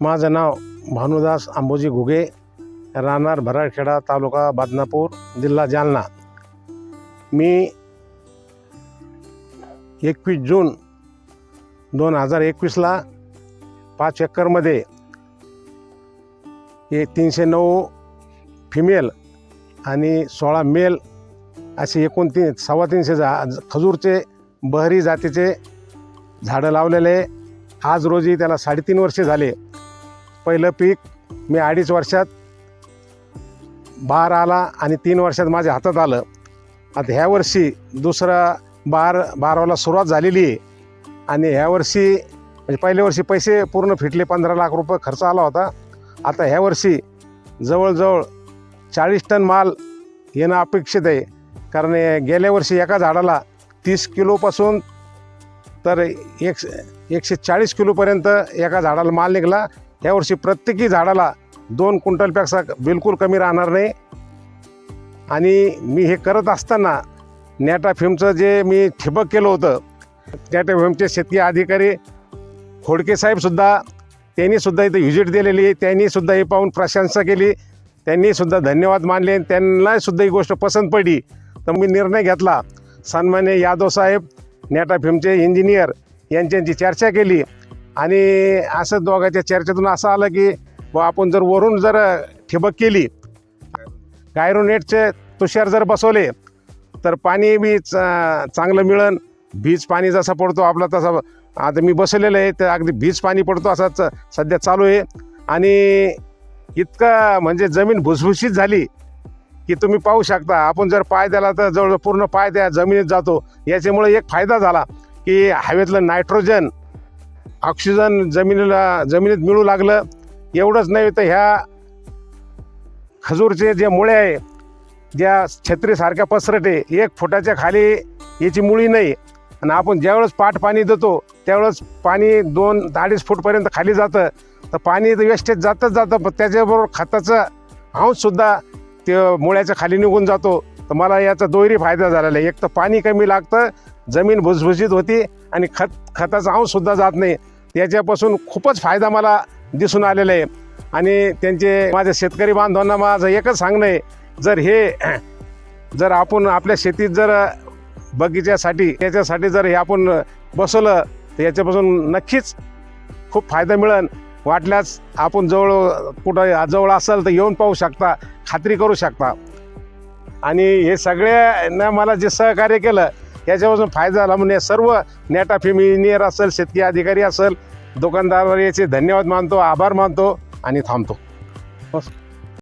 माझं नाव भानुदास आंबोजी घुगे राहणार भराडखेडा तालुका बदनापूर जिल्हा जालना. मी एकवीस जून दोन हजार एकवीसला पाच एकरमध्ये हे तीनशे नऊ फिमेल आणि सोळा मेल असे एकूण तीन सव्वा तीनशे जा खजूरचे बहरी जातीचे झाडं लावलेले. आज रोजी त्याला साडेतीन वर्षे झाले. पहिलं पीक मी अडीच वर्षात बार आला आणि तीन वर्षात माझ्या हातात आलं. आता ह्या वर्षी दुसरा बार बारावाला सुरुवात झालेली आहे. आणि ह्या वर्षी म्हणजे पहिल्या वर्षी पैसे पूर्ण फिटले पंधरा लाख रुपये खर्च आला होता. आता ह्या वर्षी जवळजवळ चाळीस टन माल येणं अपेक्षित आहे. कारण गेल्या वर्षी एका झाडाला तीस किलोपासून तर एक एकशे चाळीस किलोपर्यंत एका झाडाला माल निघाला. यावर्षी प्रत्येकी झाडाला दोन क्विंटलपेक्षा बिलकुल कमी राहणार नाही. आणि मी हे करत असताना नॅटाफिमचं जे मी ठिबक केलं होतं नॅटाफिमचे शेतकी अधिकारी खोडके साहेबसुद्धा त्यांनीसुद्धा इथं व्हिजिट दिलेली त्यांनीसुद्धा हे पाहून प्रशंसा केली त्यांनीसुद्धा धन्यवाद मानले आणि त्यांनासुद्धा ही गोष्ट पसंत पडली. तर मी निर्णय घेतला. सन्मान्य यादव साहेब नॅटाफिमचे इंजिनियर यांच्यांची चर्चा केली. आणि असं दोघांच्या चर्चेतून असं आलं की व आपण जर वरून जर ठिबक केली गायरोनेटचे तुषार जर बसवले तर पाणी बी चा चांगलं मिळन. बीज पाणी जसा पडतो आपला तसा. आता मी बसवलेलं आहे तर अगदी बीज पाणी पडतो असाच च- सध्या चालू आहे. आणि इतकं म्हणजे जमीन भुसभुशीत झाली की तुम्ही पाहू शकता आपण जर पाय द्याला तर जवळ पूर्ण पाय द्या जमिनीत जातो. याच्यामुळे एक फायदा झाला की हवेतलं नायट्रोजन ऑक्सिजन जमिनीला जमिनीत मिळू लागलं एवढंच नाही तर ह्या खजूरचे जे मुळे आहे ज्या छत्रीसारख्या पसरटे एक फुटाच्या खाली याची मुळी नाही. आणि आपण ज्यावेळेस पाठ पाणी देतो त्यावेळेस पाणी दोन अडीच फूटपर्यंत खाली जातं. तर पाणी तर वेस्टेज जातच जातं पण त्याच्याबरोबर खताचा अंशसुद्धा ते मुळ्याच्या खाली निघून जातो. तर मला याचा दोहेरी फायदा झालेला आहे. एक तर पाणी कमी लागतं जमीन भुसभुशीत होती आणि खत खताचा अंशसुद्धा जात नाही. त्याच्यापासून खूपच फायदा मला दिसून आलेला आहे. आणि त्यांचे माझ्या शेतकरी बांधवांना माझं एकच सांगणं आहे. जर हे जर आपण आपल्या शेतीत जर बगीच्यासाठी त्याच्यासाठी जर हे आपण बसवलं तर याच्यापासून नक्कीच खूप फायदा मिळेल. वाटल्यास आपण जवळ कुठं जवळ असेल तर येऊन पाहू शकता खात्री करू शकता. आणि हे सगळ्यांना मला जे सहकार्य केलं याच्यापासून फायदा झाला म्हणजे सर्व नेटाफिम इंजिनियर असेल शेतकरी अधिकारी असेल दुकानदार याचे धन्यवाद मानतो आभार मानतो आणि थांबतो. बस.